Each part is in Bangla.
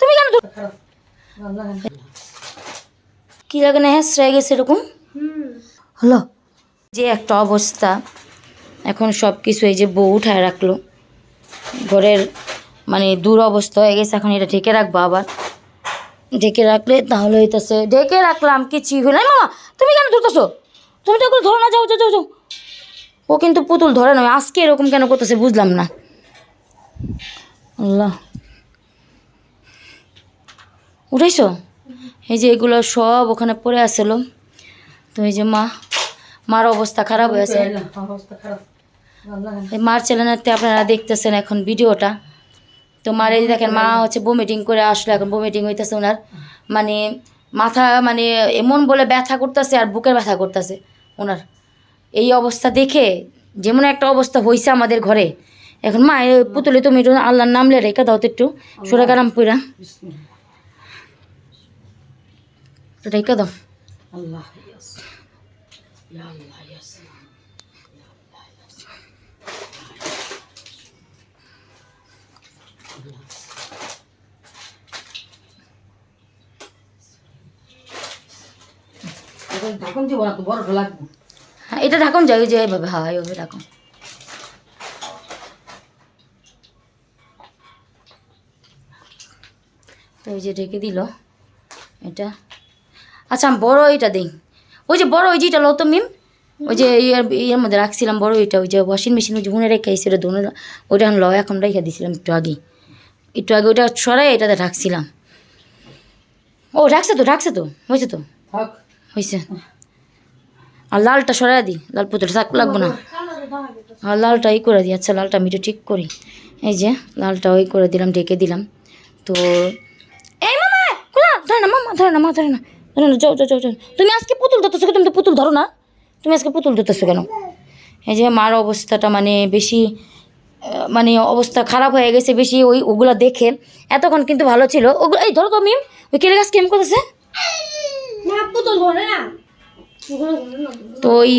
তুমি কেন দূর- কি লাগে না হ্যাঁ গেছে এরকম? হলো। যে একটা অবস্থা এখন সব কিছু এই যে বউ উঠায় রাখল ঘরের মানে দূর অবস্থা হয়ে গেছে এখন এটা ঢেকে রাখব আবার। ঢেকে রাখলে তাহলে হইতেছে ঢেকে রাখলাম কিছুই হলো মামা। তুমি কেন ধরতেছো? তুমি তো ধরো না যাও যাও যাও যাও। ও কিন্তু পুতুল ধরে না আজকে এরকম কেন করতেছে বুঝলাম না। আল্লাহ। উঠেছো এই যে এগুলো সব ওখানে পড়ে আসলো তো এই যে মা, মার অবস্থা খারাপ হয়েছে মার চ্যানেলতে আপনারা দেখতেছেন এখন ভিডিওটা। তো মার এই দেখেন, মা হচ্ছে বমিটিং করে আসলো, এখন বমিটিং হইতেছে ওনার মানে মাথা মানে এমন বলে ব্যথা করতেছে আর বুকের ব্যথা করতেছে ওনার এই অবস্থা দেখে যেমন একটা অবস্থা হয়েছে আমাদের ঘরে এখন মা পুতুলে তুমি একটু আল্লাহর নাম লে রেখে দাও তো একটু। সুরা কারাম পুরা রেখে দাও। আল্লাহ হ্যাঁ এটা ঢাকুন যাই যে এইভাবে হ্যাঁ এইভাবে ঢাকুন। ওই যে ঢেকে দিল। এটা। আচ্ছা আমি বড় এইটা দিই। ওই যে বড় ওই যেটা লো তো মিম? ওই যে ইয়ের ইয়ের মধ্যে রাখছিলাম বড় ওইটা ওই যে ওয়াশিং মেশিন ওই যে হুনে রেখে এসে ধুনে ওইটা এখন ল এখন রেখে দিয়েছিলাম একটু আগে। একটু আগে ওইটা সরাই এটাতে রাখছিলাম। ও রাখছে তো রাখছে তো হয়েছে তো? হয়েছে। আর লালটা সরাই দিই লাল পুতুলটা থাক লাগবো না। আর লালটা ই করে দিই আচ্ছা লালটা আমি একটু ঠিক করি। এই যে লালটা ওই করে দিলাম ঢেকে দিলাম। তো ধরে না মামা ধরে না মা ধরে না ধরে না যাও যাও যাও যাও। তুমি আজকে পুতুল ধরতেছো কেন? তুমি তো পুতুল ধরো না। তুমি আজকে পুতুল ধরতেছো কেন? এই যে মার অবস্থাটা মানে বেশি মানে অবস্থা খারাপ হয়ে গেছে বেশি ওই ওগুলো দেখে। এতক্ষণ কিন্তু ভালো ছিল। ওগুলো এই ধরো তো মিম ওই কেলে গাছ কেম করতেছে? তো ওই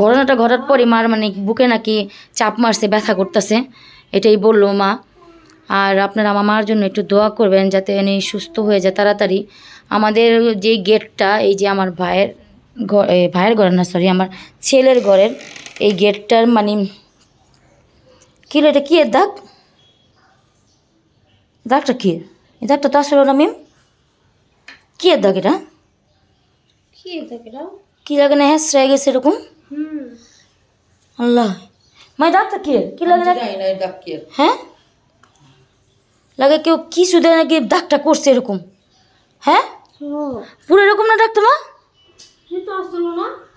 ঘটনাটা ঘটার পরে মার মানে বুকে নাকি চাপ মারছে ব্যথা করতেছে। এটাই বলল মা। আর আপনারা আমার মার জন্য একটু দোয়া করবেন যাতে উনি সুস্থ হয়ে যায় তাড়াতাড়ি। আমাদের যে গেটটা এই যে আমার ভাইয়ের ঘর ভাইয়ের ঘরের না সরি আমার ছেলের ঘরের এই গেটটার মানে কী রে, এটা কী এর দাগ? দাগটা কী? এই দাগটা তো আসলে না মিম কী এর দাগ এটা? কি এটা? কী লাগে না হ্যাঁ শ্রেয় গেছে এরকম? আল্লাহ। মাই দাগটা কি কি লাগে না? হ্যাঁ? লাগে কেউ কি সুদে নাকি দাগটা করছে এরকম। হ্যাঁ? পুরো এরকম না ডাক্তার মা?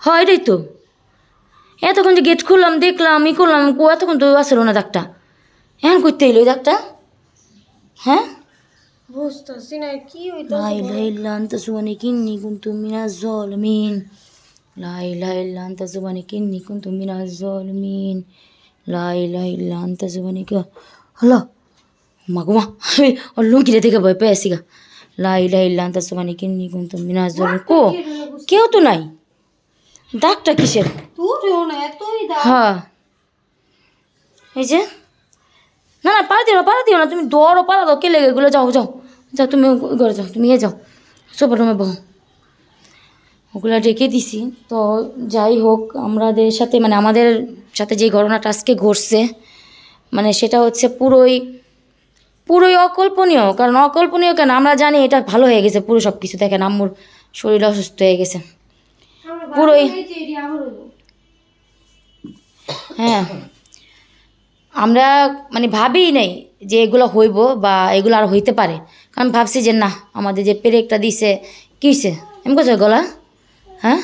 হয় রে তো। এতক্ষণ যে গেট খুললাম দেখলাম ই করলাম এতক্ষণ তো আসলো না দাগটা এখন করতে এলো ওই দাগটা হ্যাঁ? বুঝতেছি কিন্নি কিন্নি মাগুমা আমি ওর লুঙ্কিটা দেখে ভয় পেয়েছি গা লাই লাই লান্তা সুবানি কিন্নি কিন্তু মিনাস ধরুন কো কেউ তো নাই দাগটা কিসের হ্যাঁ এই যে না না পারা দিও না পারা দিও না তুমি দৌড়ো পারা দাও কে লেগে এগুলো যাও যাও যাও তুমি ঘরে যাও তুমি এ যাও সব রুমে বহ ওগুলো ডেকে দিছি তো যাই হোক আমাদের সাথে মানে আমাদের সাথে যে ঘটনাটা আজকে ঘটছে মানে সেটা হচ্ছে পুরোই পুরোই অকল্পনীয় কারণ অকল্পনীয় কেন? আমরা জানি এটা ভালো হয়ে গেছে পুরো সব কিছু দেখেন আম্মুর শরীর অসুস্থ হয়ে গেছে। পুরোই হ্যাঁ। আমরা মানে ভাবিই নাই যে এগুলো হইব বা এগুলো আর হইতে পারে। কারণ ভাবছি যে না আমাদের যে পেরেকটা দিছে কী হয়েছে এমন করছে গলা? হ্যাঁ?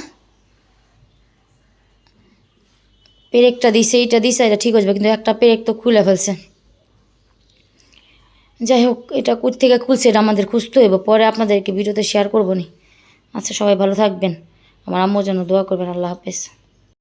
পেরেকটা দিছে এইটা দিছে এটা ঠিক হয়ে কিন্তু একটা পেরেক তো খুলে ফেলছে। যাই হোক, এটা কোথ থেকে খুলছে এটা আমাদের খুঁজতে হইব, পরে আপনাদেরকে ভিডিওতে শেয়ার করব নি। আচ্ছা সবাই ভালো থাকবেন। আমার আম্মুর জন্য দোয়া করবেন, আল্লাহ হাফেজ।